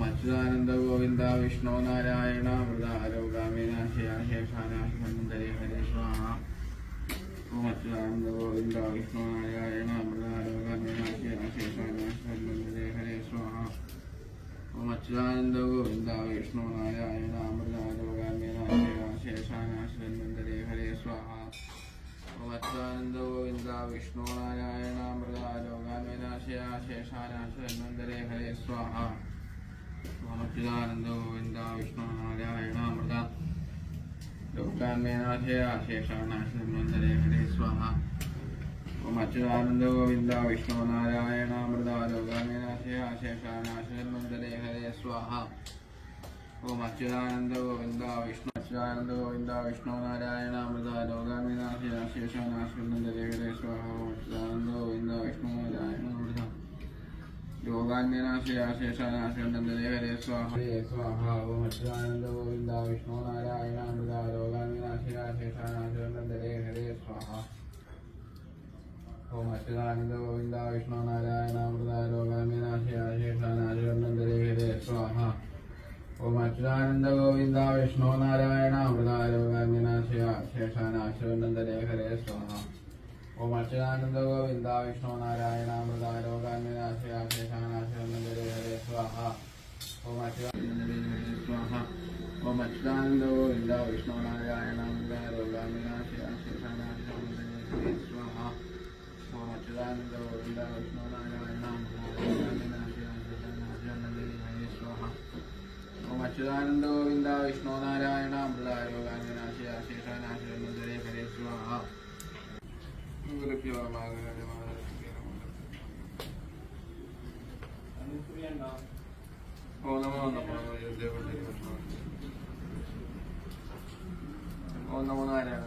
ഓം അച്യുതാനന്ദ ഗോവിന്ദ വിഷ്ണു നാരായണ മൃതാരോഗാമിനാശയാശേഷാനാശമന്തരേ ഹരേ സ്വാഹ ഓം അച്യുതാനന്ദ ഗോവിന്ദ വിഷ്ണു നാരായണ മൃതാരോഗാമിനാശയാശേഷാനാശമന്തരേ ഹരേ സ്വാഹ ഓം അച്യുതാനന്ദ ഗോവിന്ദ വിഷ്ണു നാരായണ മൃതാരോഗാമിനാശയാശേഷാനാശമന്തരേ ഹരേ സ്വാഹ ഓം അച്യുതാനന്ദ ഗോവിന്ദ വിഷ്ണു നാരായണ മൃതാരോഗാമിനാശയാശേഷാനാശമന്തരേ ഹരേ സ്വാഹ ഓം അച്യുതാനന്ദ ഗോവിന്ദ വിഷ്ണു നാരായണ മൃത ലോകാന്മേനാശയാശേഷാനാശമന്തരേ ഹരേ സ്വാഹ ഓം അച്യുതാനന്ദ ഗോവിന്ദ വിഷ്ണു നാരായണ മൃത ലോകാന്മേനാശയാശേഷാനാശമന്തരേ ഹരേ സ്വാഹ ഓം അച്യുതാനന്ദ ഗോവിന്ദ വിഷ്ണു അച്യുതാനന്ദ ഗോവിന്ദ വിഷ്ണു നാരായണ മൃത ലോകാന്മേനാശയാശേഷാനാശമന്തരേ ഹരേ భవాన్మీనాశయ శేషానాశంద దేవదే స్వాహ స్వాహ ఓం అచ్యుతానంద గోవింద విష్ణు నారాయణ మృద రోగాన్మీనాశయ శేషానాశంద దేవదే స్వాహ ఓం అచ్యుతానంద గోవింద విష్ణు నారాయణ మృద రోగాన్మీనాశయ శేషానాశంద దేవదే స్వాహ ఓం అచ్యుతానంద గోవింద విష్ణు నారాయణ మృద రోగాన్మీనాశయ శేషానాశంద దేవదే స్వాహ ఓం అచ్యుతానంద గోవింద విష్ణు నారాయణ మృద రోగాన్మీనాశయ శేషాన ఓం అశివాయ ఓం అచ్యుతానంద గోవింద విష్ణునారాయణ స్వాహ ఓం అచ్యుతానంద గోవింద విష్ణునారాయణ స్వాహ ఓం అచ్యుతానంద గోవింద విష్ణునారాయణ మృదాయోగాంజనాశి ఆశేషానాశే హరే స్వాహ గురుభ్యో మాగ ഓ നമോ നമോ ഓ നമോ നാരായണ